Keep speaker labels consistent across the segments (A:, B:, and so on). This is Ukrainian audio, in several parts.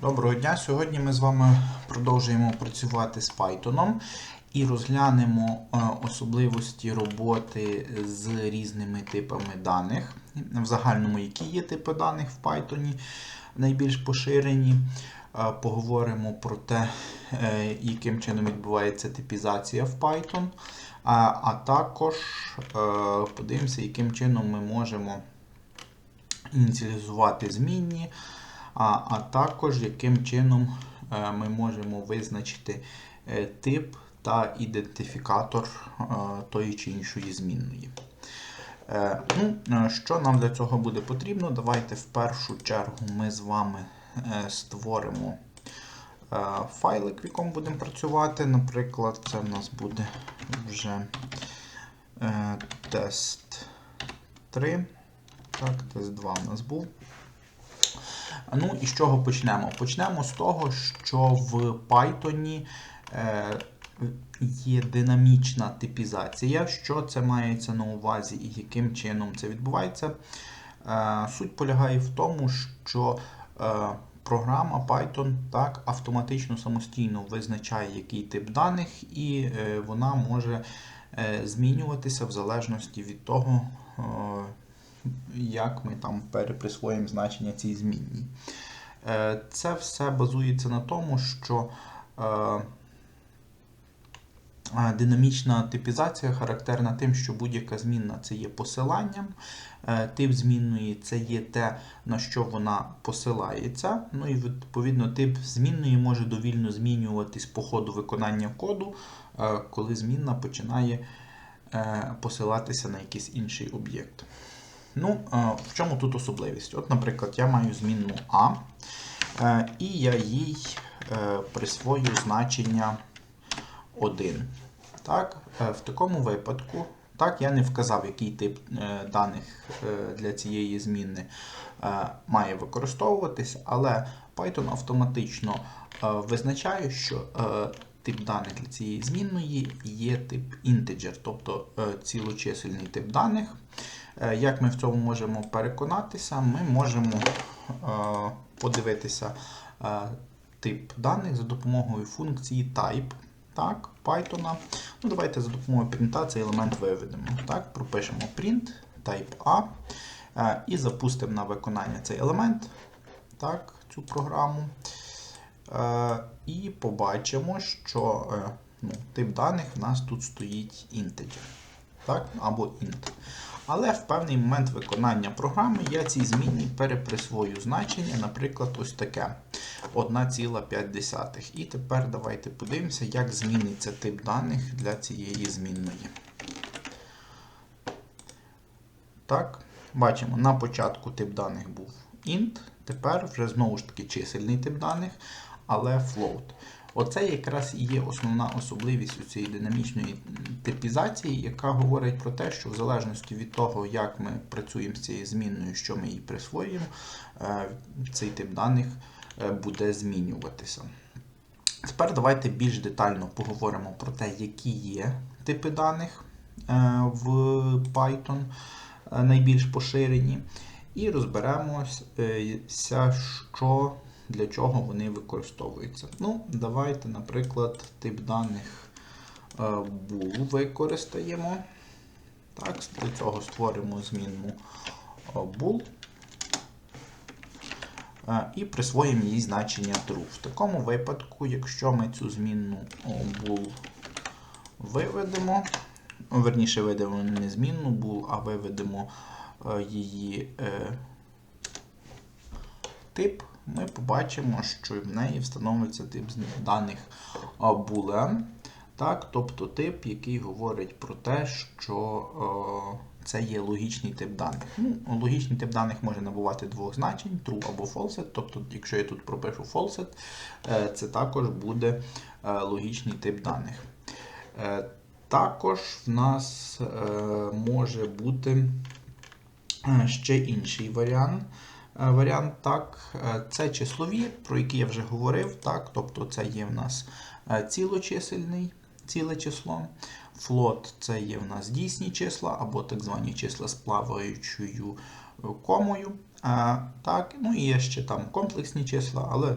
A: Доброго дня! Сьогодні ми з вами продовжуємо працювати з Python і розглянемо е, особливості роботи з різними типами даних. В загальному, які є типи даних в Python найбільш поширені. Е, Поговоримо про те, е, яким чином відбувається типізація в Python, а, також подивимося, яким чином ми можемо ініціалізувати змінні, а, а також яким чином е, ми можемо визначити е, тип та ідентифікатор е, тої чи іншої змінної. Ну, Що нам для цього буде потрібно? Давайте в першу чергу ми з вами створимо файлик, в якому будемо працювати. Наприклад, це в нас буде вже тест 3. Так, тест 2 у нас був. Ну і з чого почнемо? Почнемо з того, що в Python е, є динамічна типізація. Що це мається на увазі і яким чином це відбувається? Е, суть полягає в тому, що е, програма Python так, автоматично самостійно визначає, який тип даних, і вона може змінюватися в залежності від того, як ми там переприсвоїмо значення цій змінній. Е, Це все базується на тому, що е, е, динамічна типізація характерна тим, що будь-яка змінна це є посиланням. Тип змінної це є те, на що вона посилається. Ну і відповідно тип змінної може довільно змінюватись по ходу виконання коду, коли змінна починає посилатися на якийсь інший об'єкт. Ну, е, в чому тут особливість? От, наприклад, я маю змінну А, е, і я їй е, присвою значення 1. Так, в такому випадку, так, я не вказав, який тип даних для цієї зміни має використовуватись, але Python автоматично визначає, що тип даних для цієї змінної є тип integer, тобто цілочисельний тип даних. Е, Як ми в цьому можемо переконатися, ми можемо е, подивитися е, тип даних за допомогою функції type так, Python. Ну, Давайте за допомогою принта цей елемент виведемо. Так, Пропишемо print type A і запустимо на виконання цей елемент, так, цю програму. І побачимо, що ну, тип даних в нас тут стоїть integer. Так, або int. Але в певний момент виконання програми я цій змінній переприсвою значення, наприклад, ось таке 1,5. І тепер давайте подивимося, як зміниться тип даних для цієї змінної. Так, бачимо, на початку тип даних був int, тепер вже знову ж таки чисельний тип даних, але float. Оце якраз і є основна особливість у цієї динамічної типізації, яка говорить про те, що в залежності від того, як ми працюємо з цією змінною, що ми їй присвоюємо, е, цей тип даних е, буде змінюватися. Тепер давайте більш детально поговоримо про те, які є типи даних е, в Python найбільш поширені, і розберемося, що для чого вони використовуються. Ну, давайте, наприклад, тип даних bool використаємо. Так, Для цього створимо змінну bool і присвоїмо їй значення true. В такому випадку, якщо ми цю змінну bool виведемо, верніше виведемо не змінну bool, а виведемо її тип, ми побачимо, що в неї встановиться тип даних boolean. Так, тобто тип, який говорить про те, що е, це є логічний тип даних. Ну, Логічний тип даних може набувати двох значень, true або false. Тобто, якщо я тут пропишу false, е, це також буде е, логічний тип даних. Е, також в нас е, може бути ще інший варіант. Варіант так, це числові, про які я вже говорив. так, Тобто це є в нас цілочисельний, ціле число. Флот це є в нас дійсні числа, або так звані числа з плаваючою комою. Е, Так, ну і є ще там комплексні числа, але,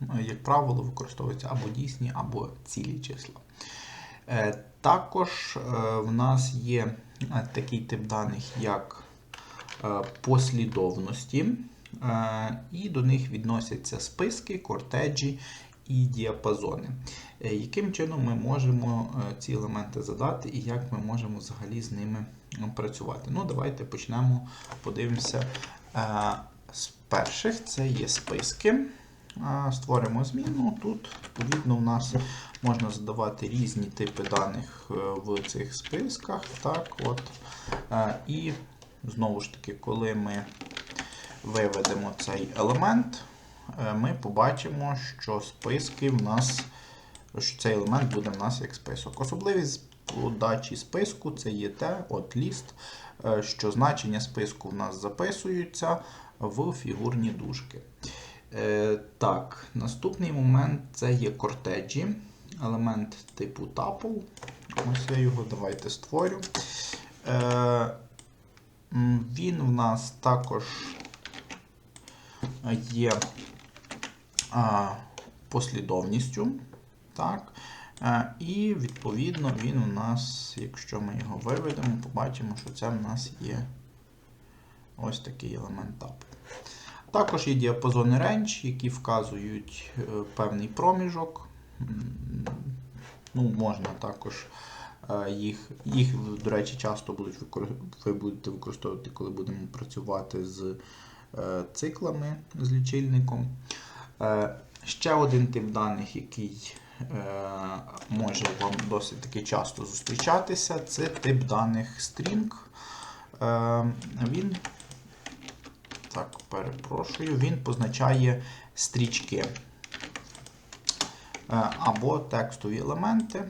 A: ну, як правило, використовуються або дійсні, або цілі числа. Е, Також е, в нас є е, такий тип даних, як е, послідовності, е, і до них відносяться списки, кортеджі і діапазони. Е, Яким чином ми можемо е, ці елементи задати і як ми можемо взагалі з ними працювати? Ну, давайте почнемо, подивимося е, з перших. Це є списки. Е, Створимо зміну. Тут, відповідно, в нас можна задавати різні типи даних е, в цих списках. Так, от. Е, І знову ж таки, коли ми виведемо цей елемент, е, ми побачимо, що списки в нас, що цей елемент буде в нас як список. Особливість подачі списку це є те, от ліст, е, що значення списку в нас записуються в фігурні дужки. Е, Так, наступний момент це є кортеджі, елемент типу tuple. Ось я його давайте створю. Він в нас також є послідовністю. Так? Е, І відповідно він у нас, якщо ми його виведемо, побачимо, що це в нас є ось такий елемент тапу. Також є діапазони range, які вказують е, певний проміжок. Ну, можна також їх, їх, до речі, часто будуть ви будете використовувати, коли будемо працювати з е, циклами, з лічильником. Е, Ще один тип даних, який е, може вам досить таки часто зустрічатися, це тип даних string. Він, так, перепрошую, він позначає стрічки або текстові елементи.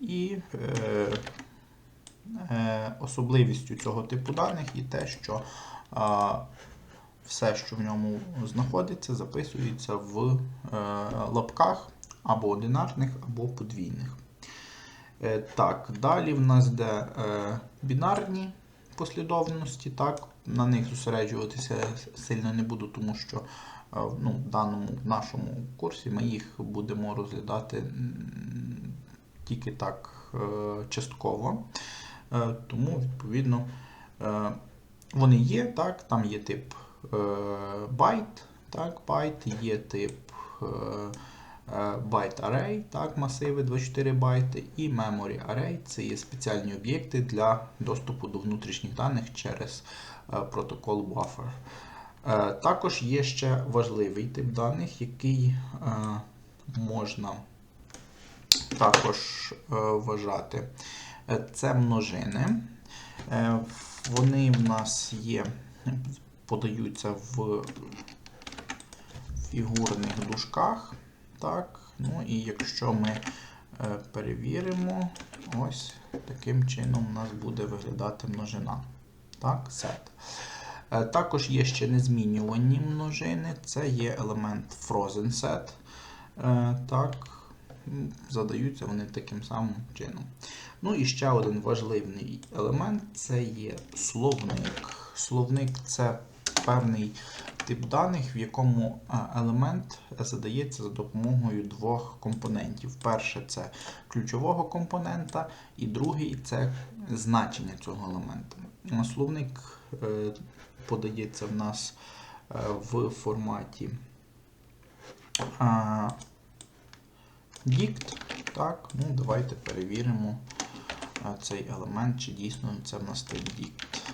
A: І е, е, особливістю цього типу даних є те, що е, все, що в ньому знаходиться, записується в е, лапках або одинарних, або подвійних. Е, так, далі в нас йде е, бінарні послідовності. Так, на них зосереджуватися сильно не буду, тому що е, ну, в даному в нашому курсі ми їх будемо розглядати тільки так е, частково. Е, Тому, відповідно, е, вони є, так, там є тип byte, так, byte, є тип byte array, так, масиви 24 байти, і memory array це є спеціальні об'єкти для доступу до внутрішніх даних через протокол buffer. Також є ще важливий тип даних, який можна також е, вважати. Е, Це множини. Е, Вони в нас є, подаються в фігурних дужках. Так. Ну і якщо ми перевіримо, ось таким чином у нас буде виглядати множина. Так. Е, Також є ще незмінювані множини, це є елемент frozen set. Так, задаються вони таким самим чином. Ну і ще один важливий елемент це є словник. Словник це певний тип даних, в якому елемент задається за допомогою двох компонентів. Перше це ключового компонента, і другий це значення цього елемента. Словник е, подається в нас е, в форматі dict. Так, ну давайте перевіримо цей елемент, чи дійсно це в нас тип dict.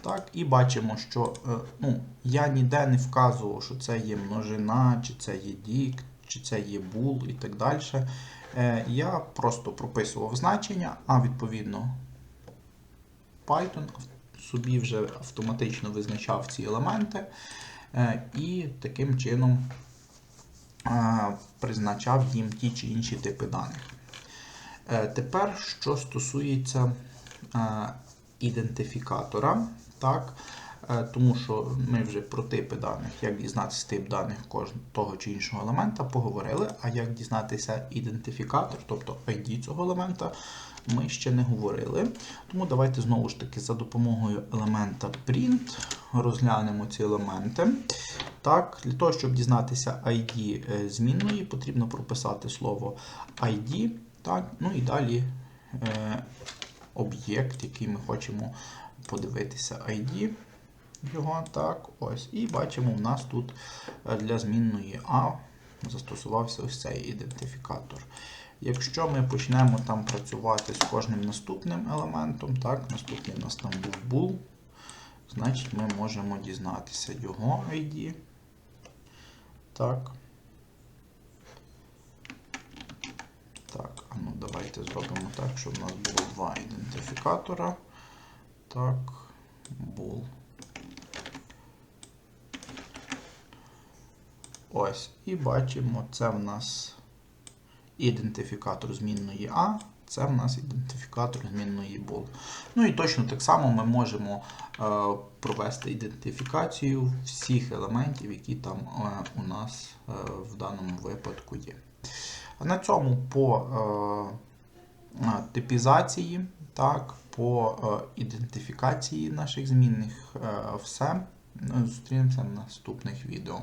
A: Так, і бачимо, що е, ну, я ніде не вказував, що це є множина, чи це є dict, чи це є bool і так далі. Е, Я просто прописував значення, а відповідно Python собі вже автоматично визначав ці елементи е, і таким чином призначав їм ті чи інші типи даних. Е, Тепер, що стосується е, ідентифікатора, так, е, тому що ми вже про типи даних, як дізнатися тип даних того чи іншого елемента, поговорили. А як дізнатися ідентифікатор, тобто ID цього елемента, ми ще не говорили. Тому давайте знову ж таки за допомогою елемента print розглянемо ці елементи. Так, Для того, щоб дізнатися ID е, змінної, потрібно прописати слово ID. Так, ну і далі е, об'єкт, який ми хочемо подивитися ID. Його так, ось. І бачимо, у нас тут е, для змінної А застосувався ось цей ідентифікатор. Якщо ми почнемо там працювати з кожним наступним елементом, так, наступний у нас там був bool, значить ми можемо дізнатися його ID. Так. Так, а ну давайте зробимо так, щоб у нас було два ідентифікатора. Так, bool. Ось. І бачимо, це в нас ідентифікатор змінної А, це в нас ідентифікатор змінної bool. Ну і точно так само ми можемо е, провести ідентифікацію всіх елементів, які там е, у нас е, в даному випадку є. На цьому по типізації, так, по ідентифікації наших змінних все. Зустрінемося в наступних відео.